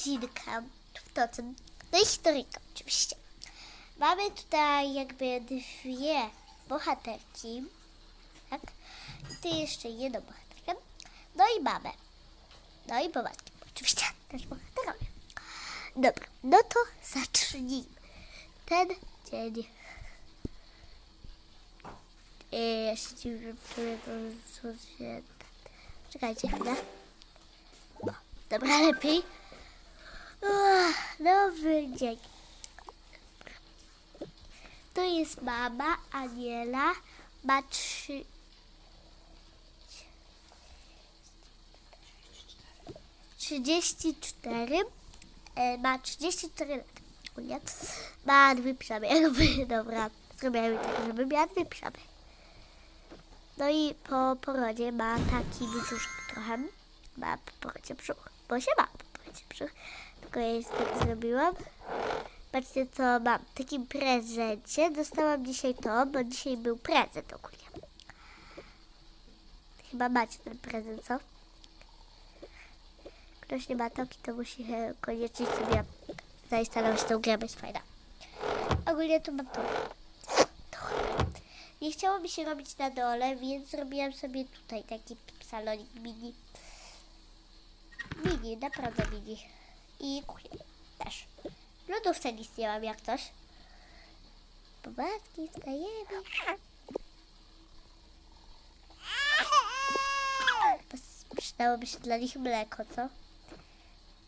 rodzinkę w toce. No i historyjkę oczywiście. Mamy tutaj jakby dwie bohaterki. Tak? I tu jeszcze jedną bohaterkę. No i mamę. No i pomatki. Oczywiście też bohaterowie. Dobra, no to zacznijmy. Ten dzień. Eee, ja się dziwię, które to są święta. Czekajcie chwilę. O, dobra, lepiej. Uch, nowy dzień. Tu jest mama Aniela. Ma trzy... Trzydzieści cztery. E, Ma 34 lat. ogólnie. Ma dwie. Jakby, dobra, zrobiłem tak, żeby miała dwie pszamy. No i po porodzie ma taki brzuszek trochę. Ma po porodzie brzuch, bo się ma po porodzie brzuch. Tylko ja tak zrobiłam. Patrzcie, co mam. W takim prezencie dostałam dzisiaj to, bo dzisiaj był prezent ogólnie. Chyba macie ten prezent, co? Ktoś nie ma toki, to musi e, koniecznie sobie zainstalować tą grę, bo jest fajna. Ogólnie tu mam to. to. Nie chciało mi się robić na dole, więc zrobiłam sobie tutaj taki salonik mini. Mini, naprawdę mini. I kuchnię też. W lodówce nic nie mam jak coś. Pomadki, wstajemy. Przydałoby się dla nich mleko, co?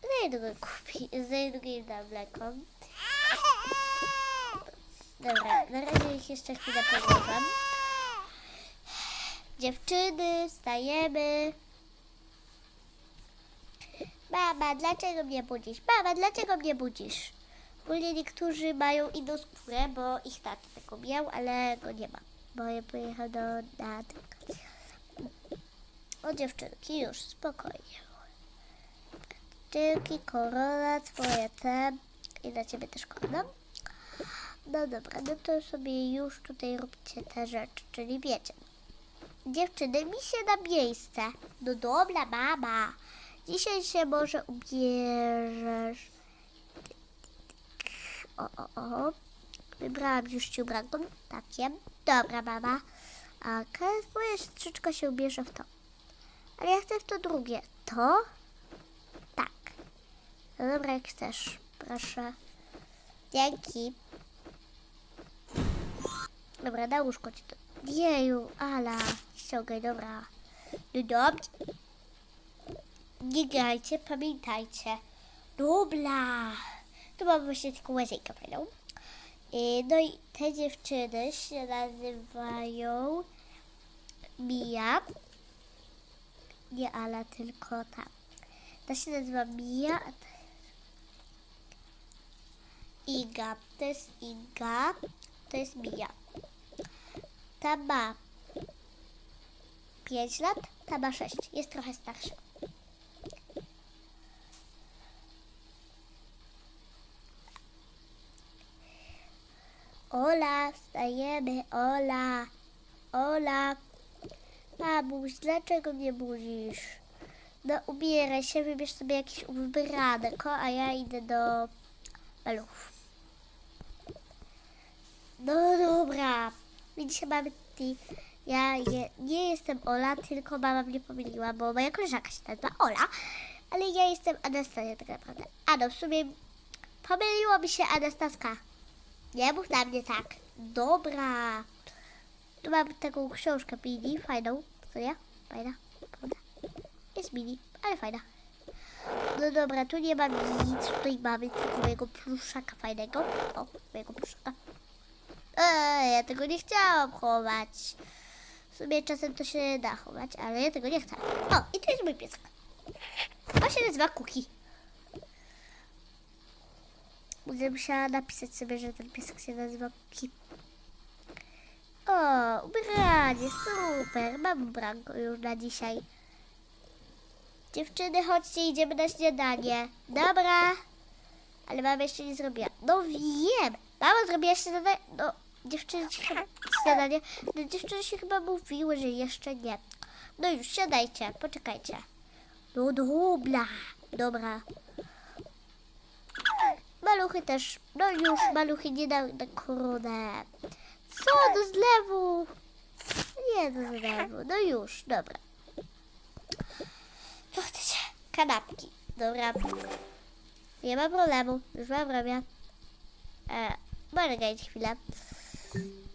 Za jednego kupi, za jednego im dam mleko. Dobra, na razie ich jeszcze chwilę podłożam. Dziewczyny, wstajemy. Mama, dlaczego mnie budzisz? Mama, dlaczego mnie budzisz? Ogólnie niektórzy mają inną skórę, bo ich tata taką miał, ale go nie ma, bo ja pojechał do teatr. O dziewczynki, już spokojnie. Dzięki, korona, twoje te i na ciebie też korona. No dobra, no to sobie już tutaj róbcie te rzeczy, czyli wiecie. Dziewczyny, mi się na miejsce. No dobra, mama. Dzisiaj się może ubierzesz. O, o, o. Wybrałam już ci ubranką. Takie. Dobra, mama. A moja siostrzyczka się ubierze w to. Ale ja chcę w to drugie. To? Tak. No dobra, jak chcesz. Proszę. Dzięki. Dobra, na łóżko ci to. Jeju, ala. Ściągaj, dobra. No dobrze. Nie grajcie, pamiętajcie. Dobra. Tu mam właśnie tylko łazienkę fajną. I, No i te dziewczyny się nazywają Mia. Nie Ala, tylko ta. Ta się nazywa Mia. Iga. To jest Iga. To jest Mia. Ta ma 5 lat, ta ma 6. Jest trochę starsza. Ola, wstajemy, Ola, Ola. Mamuś, dlaczego mnie budzisz? No ubieraj się, wybierz sobie jakieś ubranko, a ja idę do maluchów. No dobra, widzicie, mamy ty. Ja je, nie jestem Ola, tylko mama mnie pomyliła, bo moja koleżanka się nazywa Ola, ale ja jestem Anastazja tak naprawdę. A no, w sumie pomyliło mi się Anastazka. Nie mów na mnie tak. Dobra. Tu mam taką książkę mini, fajną. Co ja? Fajna, prawda? Jest mini, ale fajna. No dobra, tu nie mam nic, tutaj mamy tylko mojego pluszaka fajnego. O, mojego pluszaka. Eee, ja tego nie chciałam chować. W sumie czasem to się da chować, ale ja tego nie chcę. O, i tu jest mój piesek. On się nazywa Kuki. Będę musiała napisać sobie, że ten piesek się nazywa Kuki. O, ubranie, super. Mam ubranko już na dzisiaj. Dziewczyny, chodźcie, idziemy na śniadanie. Dobra. Ale mama jeszcze nie zrobiła. No wiem. Mama zrobiła śniadanie. No, dziewczyny chyba śniadanie. No, dziewczyny się chyba mówiły, że jeszcze nie. No już, siadajcie, poczekajcie. No dobra. Dobra. Maluchy też. No już, maluchy nie na, na koronę. Co, do zlewu? Nie do zlewu, no już, dobra. Co chcecie? Kanapki. Dobra. Nie ma problemu, już mam robię. E, Poczekajcie chwilę.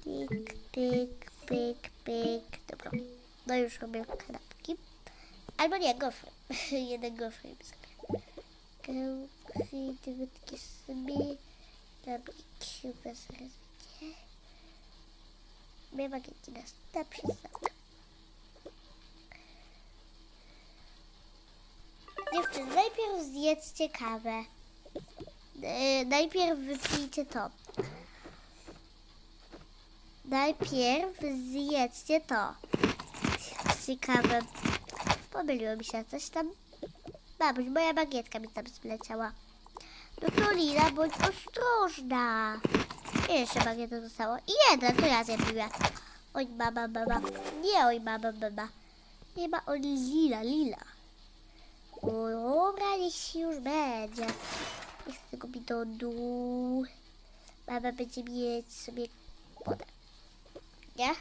Pik, pik, pik, pik. Dobra. No już robię kanapki. Albo nie, gofry. Jeden gofry mi Gofry, dziewiętki sobie. Barbecue bez rozbicia. Dwie bagietki na na przystawkę. Dziewczyny, najpierw zjedzcie kawę. E, najpierw wypijcie to. Najpierw zjedzcie to. Ciekawe. Pomyliło mi się coś tam. Babuś, moja bagietka mi tam zleciała. No to Lila, bądź ostrożna. Jeszcze bagieta zostało. I jedna, to ja zjadłem. Oj, mama, mama. Nie, oj, mama, mama. Nie ma, oj, Lila, Lila. O, Dobra, niech się już będzie. Nie chcę tego bidonu. Mama będzie mieć sobie wodę. Nie?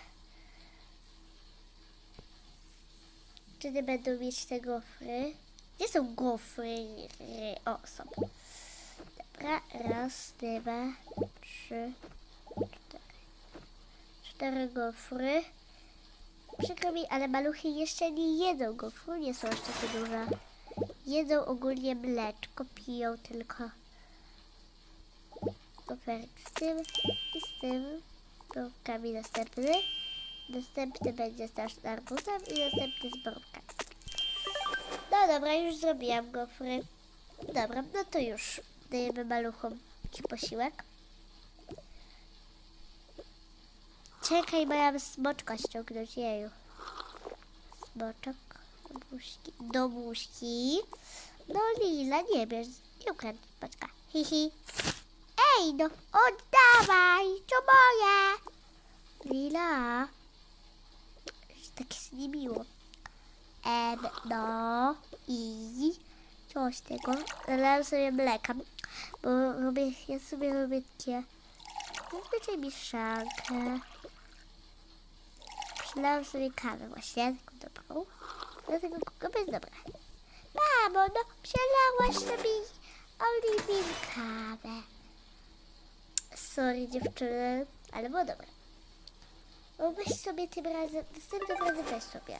Czy nie będą mieć te gofry? Gdzie są gofry? O, są. Dobra, raz, dwa, trzy, cztery. Cztery gofry. Przykro mi, ale maluchy jeszcze nie jedzą gofru, nie są aż takie duże. Jedzą ogólnie mleczko, piją tylko goferek z tym i z tym. Borówkami następny. Następny będzie z arbuzem i następny z borówkami. No dobra, już zrobiłam gofry. Dobra, no to już dajemy maluchom jakiś posiłek. Czekaj, bo mam smoczka ściągnąć, jeju. Smoczek do buźki. Do buźki. No Lila, nie bierz, nie ukradł smoczka. Hihi. Ej, no oddawaj, to moje. Lila. Tak jest niemiło. Em, no i coś tego. Zalałem sobie mleka, bo robię, ja sobie robię takie zazwyczaj mieszankę. Przylałam sobie kawę właśnie, taką dobrą. Dlatego kuka jest dobra. Mamo, no przelałaś sobie oliwin kawę. Sorry dziewczyny, ale było dobre. Weź sobie tym razem, następnym razem weź sobie.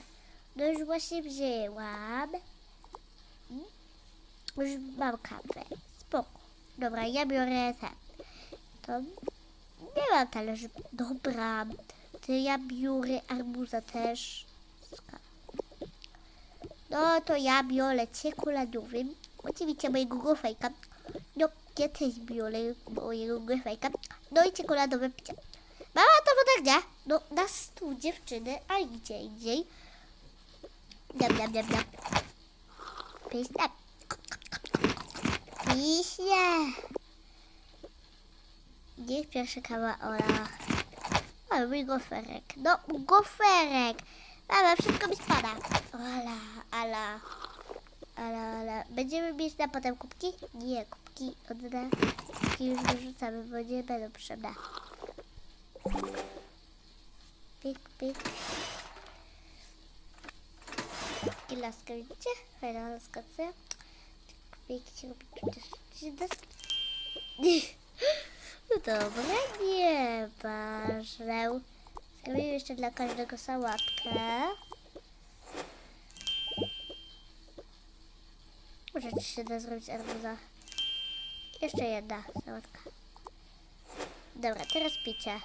No już właśnie wzięłam. Mm. Już mam kawę. Spoko. Dobra, ja biorę ten. To nie mam talerzy. Dobra. To ja biorę arbuza też. No to ja biorę czekoladowym. Oczywiście mojego gofejka. No, ja też biorę mojego gofejka. No i czekoladowe picie. Mama to woda gdzie? No na stół dziewczyny, a gdzie indziej. Dam, dam, dam, dam. Pyszne. Pyszne. Niech pierwsza kawa Ola. O, mój goferek. No, goferek. Mama, wszystko mi spada. Ola, ala. Ala, ala. Będziemy mieć na potem kubki? Nie, kubki odda. Kubki już wyrzucamy, bo nie będą potrzebne. Pik, pik. Laska, widzicie? Fajna laska, co? Pik, No dobra, nie ważne. Zrobimy jeszcze dla każdego sałatkę. Może ci się da zrobić arbuza. Jeszcze jedna sałatka. Dobra, teraz picie.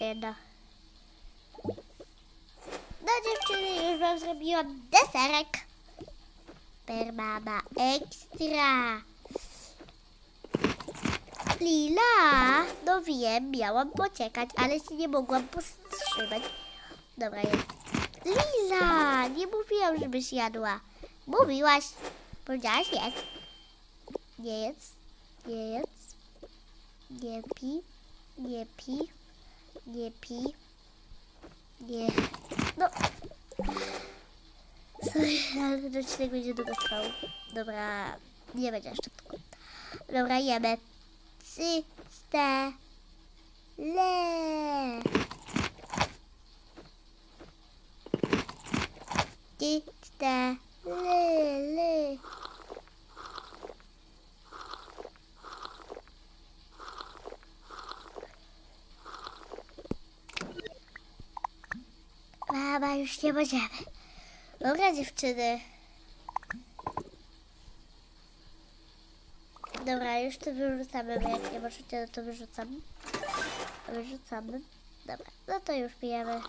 Jeszcze jedna. No dziewczyny, już wam zrobiłam deserek. Per mama ekstra. Lila, no wiem, miałam pociekać, ale się nie mogłam powstrzymać. Dobra, jest. Lila, nie mówiłam, żebyś jadła. Mówiłaś. Powiedziałaś jedz. Nie jedz. Nie jedz. Nie pi. Nie pi. Nie pi. Nie. No, ale ten odcinek będzie długo trwał. Dobra, nie będzie aż tak długo. Dobra, jemy. Trzy, cztery. Le. Trzy, cztery. Le, le. Mama, już nie będziemy. Dobra, dziewczyny. Dobra, już to wyrzucamy, bo jak nie możecie, no to wyrzucam. Wyrzucamy. Dobra, no to już pijemy.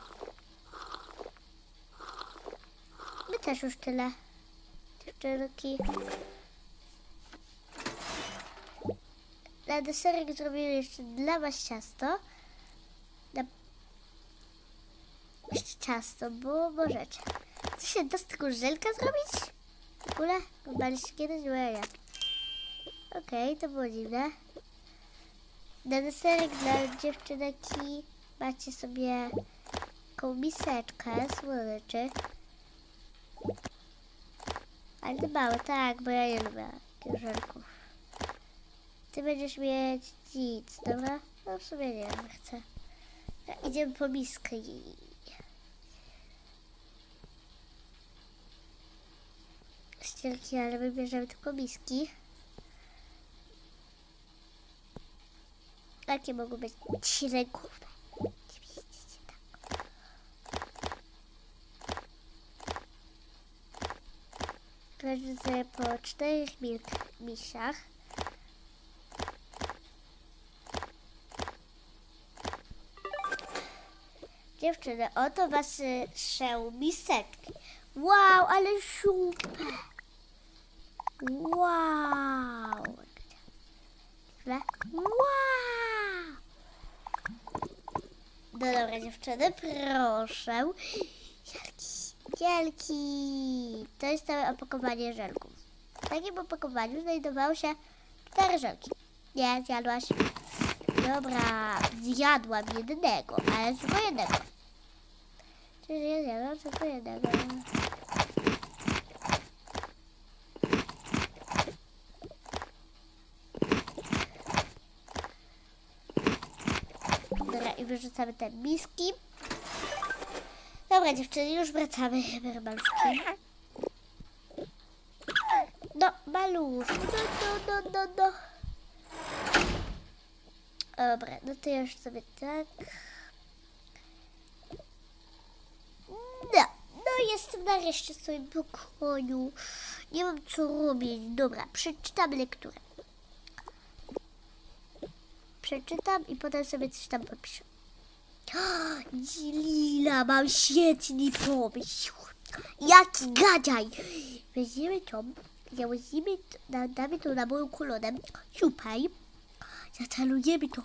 My też już tyle. Dziewczynki. Na deserek zrobimy jeszcze dla was ciasto. Na... Jeszcze ciasto, bo możecie. Co się z tego żelka zrobić? W ogóle? Oglądaliście kiedyś? Bo ja nie. Okej, to było dziwne. Na deserek dla dziewczynki macie sobie taką miseczkę słodyczy. Ale to małe, tak, bo ja nie lubię takich żelków. Ty będziesz mieć nic, dobra? No w sumie nie wiem, chcę. Ja, idziemy po miskę. Ścielki, ale wybierzemy tylko miski. Jakie mogą być ćrękowe? Widzicie, tak. Po czterech misiach. Dziewczyny, oto wasze miseczki. Wow, ale super! Wow! Wow! No dobra, dziewczyny, proszę. Wielki, wielki. To jest całe opakowanie żelków. W takim opakowaniu znajdowało się cztery żelki. Nie, zjadłaś. Dobra, zjadłam jednego, ale tylko jednego. Czyli ja zjadłam tylko jednego. Dobra, i wyrzucamy te miski. Dobra, dziewczyny, już wracamy. Maluszki. No, maluszki, no, no, no, no, no. Dobra, no to już sobie tak. No, no jestem nareszcie w swoim pokoju. Nie mam co robić. Dobra, przeczytam lekturę. Przeczytam i potem sobie coś tam popiszę. Lila, mam świetny pomysł. Jaki gadaj. Weźmiemy to, założymy, to- da- damy to na moją kolonę. Super. Zacalujemy to.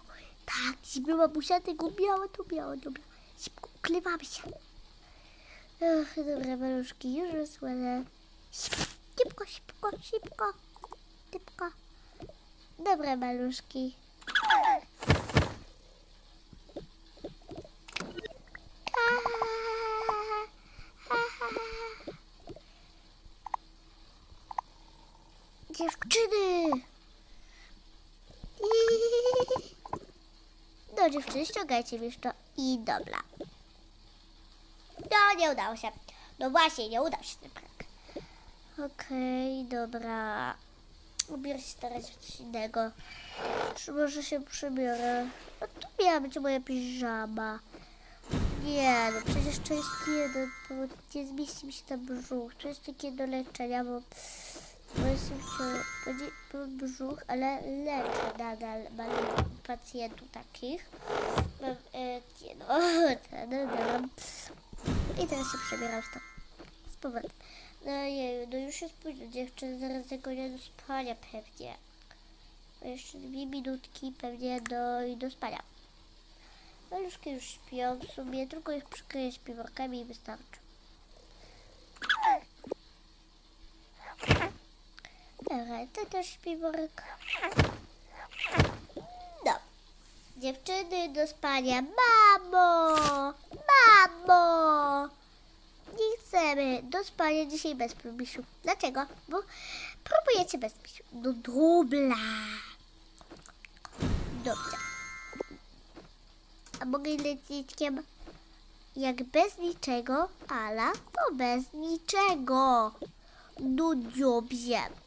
Tak, żeby mamusia tego miała, to miała. Dobra, szybko uklewamy się. Ach, dobra, maluszki, już rozsłonę. Szybko, szybko, szybko. Szybko. Dobra, maluszki. Dziewczyny! No dziewczyny, ściągajcie mi to i dobra. No, nie udało się. No właśnie, nie udał się ten prank. Okej, dobra. Ubiorę się teraz coś innego. Czy może się przebiorę? No to miała być moja piżama. Nie, no przecież to jest jeden, bo nie zmieści mi się tam brzuch. To jest takie do leczenia, bo, bo jestem wciąż, bo brzuch, ale leczę nadal, mam pacjentów takich. Mam, e, nie no, ten, no, I teraz się przebieram w to. Z powrotem. No jej, no już jest późno, dziewczyny, zaraz zagonia do spania pewnie. No jeszcze dwie minutki pewnie do, i do spania. Maluszki już śpią w sumie, tylko ich przykryję śpiworkami i wystarczy. Dobra, to też śpiworek. Dziewczyny do spania. Mamo! Mamo! Nie chcemy do spania dzisiaj bez próbisiu. Dlaczego? Bo próbujecie bez misiu. No dobra. Dobrze. A mogę lecieć kiem? Jak bez niczego, Ala, to bez niczego. No dobrze.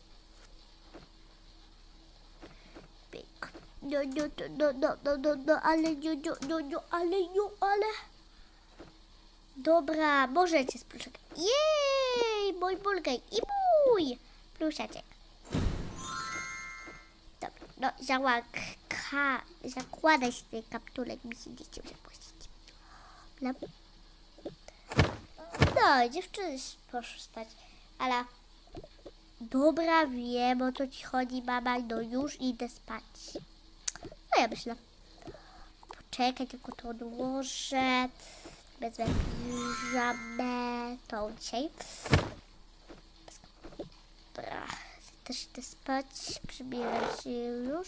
No, no, no, no, no, no, no, ale, no, no, no, no, ale, no, ale. Dobra, możecie z pluszek. Jej, mój bulgaj i mój pluszaczek. Dobra, no załaka, zakładaj się ten kapturek, mi się nie zapuścić. No. Dziewczyny poszły spać, ale... Dobra, wiem o co ci chodzi, mama, no już idę spać. No ja myślę. Poczekaj, tylko to odłożę. Wezmę piżamę, tą dzisiaj. Dobra, też idę spać, przybieram się już.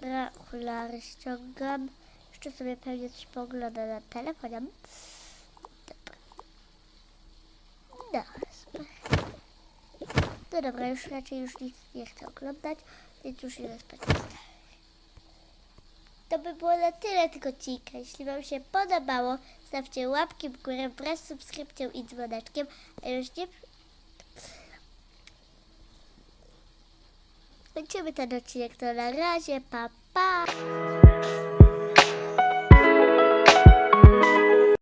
Dobra, okulary ściągam. Jeszcze sobie pewnie coś poglądam na telefonie. Dobra. Super. No dobra, już raczej już nic nie chcę oglądać, więc już idę spać. To by było na tyle tego odcinka. Jeśli Wam się podobało, stawcie łapki w górę wraz z subskrypcją i dzwoneczkiem. A już nie... Kończymy ten odcinek, to na razie, pa pa!